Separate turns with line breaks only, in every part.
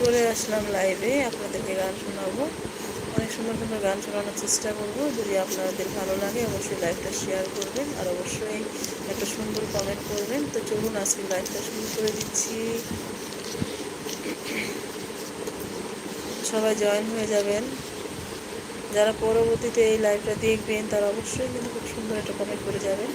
চলে আসলাম লাইভে আপনাদেরকে গান শোনাবো। অনেক সুন্দর সুন্দর গান শোনানোর চেষ্টা করব। যদি আপনাদের ভালো লাগে, অবশ্যই লাইভটা শেয়ার করবেন। আর অবশ্যই একটা সুন্দর কমেন্ট করবেন। তো চলুন, আজকে লাইভটা শুরু করে দিচ্ছি। সবাই জয়েন হয়ে যাবেন। যারা পরবর্তীতে এই লাইভটা দেখবেন, তারা অবশ্যই কিন্তু খুব সুন্দর একটা কমেন্ট করে যাবেন।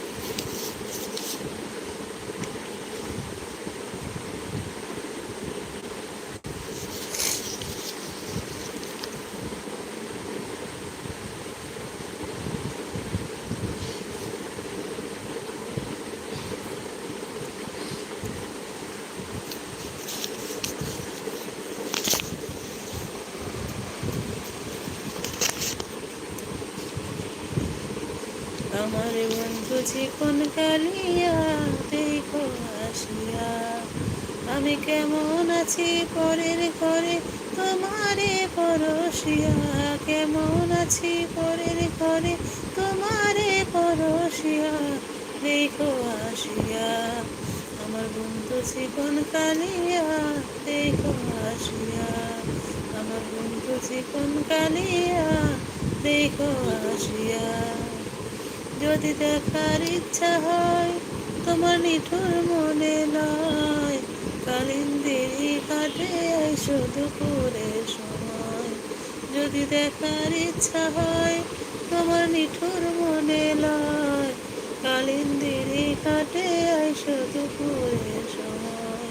আমার বন্ধু চিকন কালিয়া, দেখো আসিয়া। আমি কেমন আছি পরের ঘরে, তোমারে পরশিয়া। কেমন আছি পরের ঘরে, তোমারে পরশিয়া। দেখো আসিয়া। আমার বন্ধু চিকন কালিয়া, দেখো আসিয়া। আমার বন্ধু চিকন কালিয়া, দেখো আসিয়া। যদি দেখার ইচ্ছা হয়, তোমার নিঠুর মনে নয়। কালিন্দিরি কাটে, শুধু করে সময়। যদি দেখার ইচ্ছা হয়, তোমার নিঠুর মনে লয় কালিন্দিরি কাটে, শুধু করে সময়।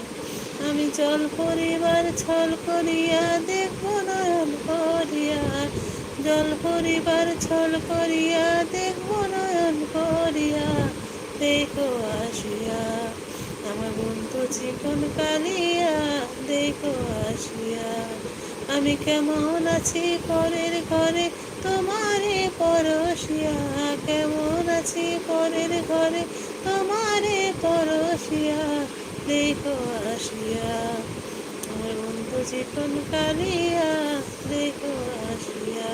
আমি চল পরিবার, ছল করিয়া দেখব নয়ন করিয়া। জল পরিবার, ছল করিয়া দেখব নয়ন করিয়া দেখো আসিয়া। আমার বন্ধু চিকন কালিয়া, দেখো আসিয়া। আমি কেমন আছি পরের ঘরে, তোমারে পরশিয়া। কেমন আছি পরের ঘরে, তোমারে পরশিয়া। দেখো আসিয়া। আমার বন্ধু চিকন কালিয়া, দেখো আসিয়া।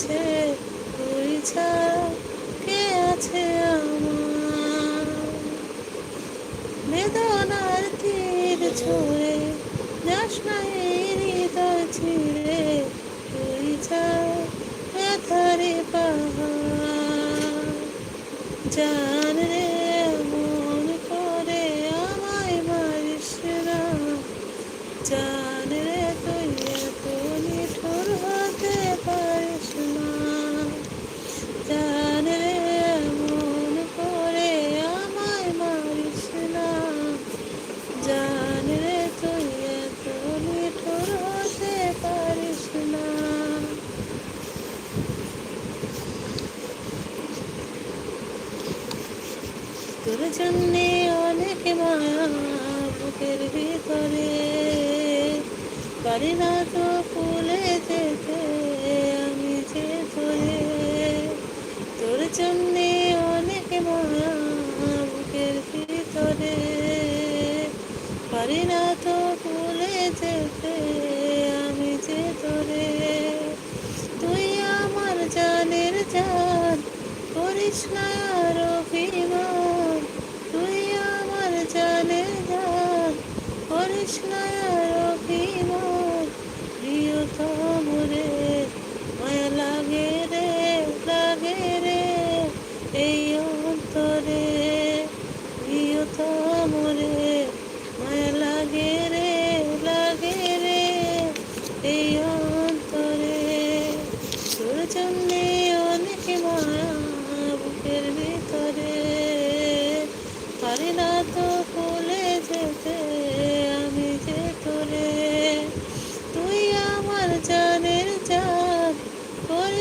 মাটির ওই কে আছে আমার? বেদনার তীর ছুঁড়ে যাস না এই ছিঁড়ে। ছাড়া ব্যথারে পাহাড় জান তোর জন্যে অনেক মায়া বুকের ভিতরে। পারি না তো ফুলে যেতে আমি যে ধরে। তোর জন্যে অনেক মায়া বুকের ভিতরে। পারি না তো ফুলে যেতে আমি যে ধরে। তুই আমার জানের জান, করিস না আর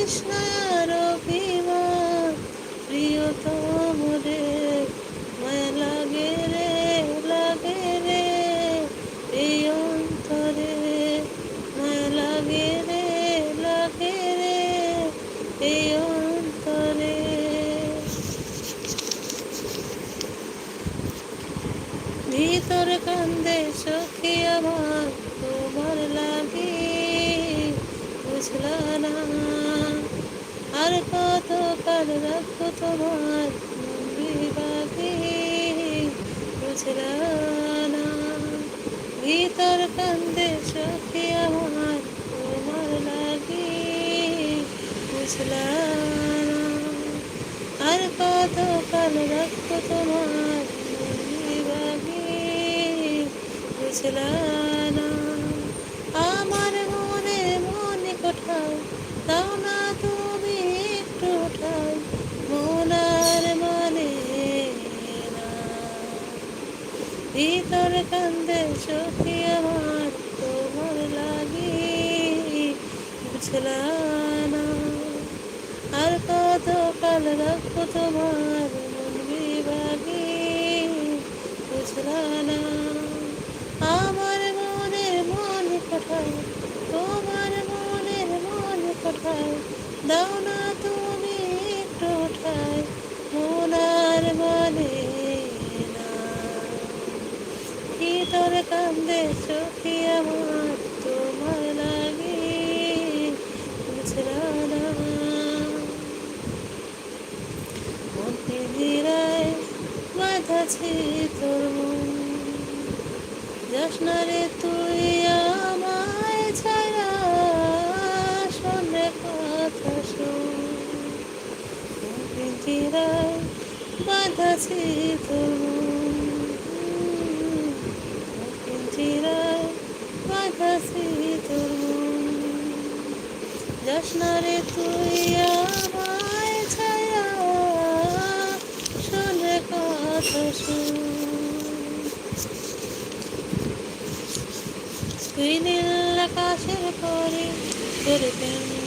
তৃষ্ণার বিমান প্রিয়তম রে লাগে রে লাগে রে, এই অন্তরে। লাগে রে লাগে রে, এই অন্তরে। ভিতর কান্দে সখী আমার, তোমার লাগে, বুঝলা না আর কত কাল রাখব তোমার বিভাগে বুঝলা না ভিতর কান্দে সখী আমার তোমার লাগে বুঝলা আর কত কাল রাখব তোমার বিভাগে বুঝলা না আমার মনে মনে কোথাও দাও না তুমি একটু ঠাই মনার মানে না ভিতর কান্দে সখী আমার তোমার লাগে। বুঝলা না, আর কত কাল রাখব তোমার মন বিভাগে? বুঝলা না, আমার মনের মনে কোথায় তোমার মনের মনে কোথায় দাও ভিতরে কান্দে সখী আমার তোমার লাগে। মনে নিরায় বাঁধাছি তোর যাস রে তুই আমায় ছাড়া, শোনে কথা শোন। পিঞ্জিরায় বাঁধাছি তোর যাস রে তুই আমায় ছায়া শুনে কথা তুই নীল আকাশের পরে তোর কেমনে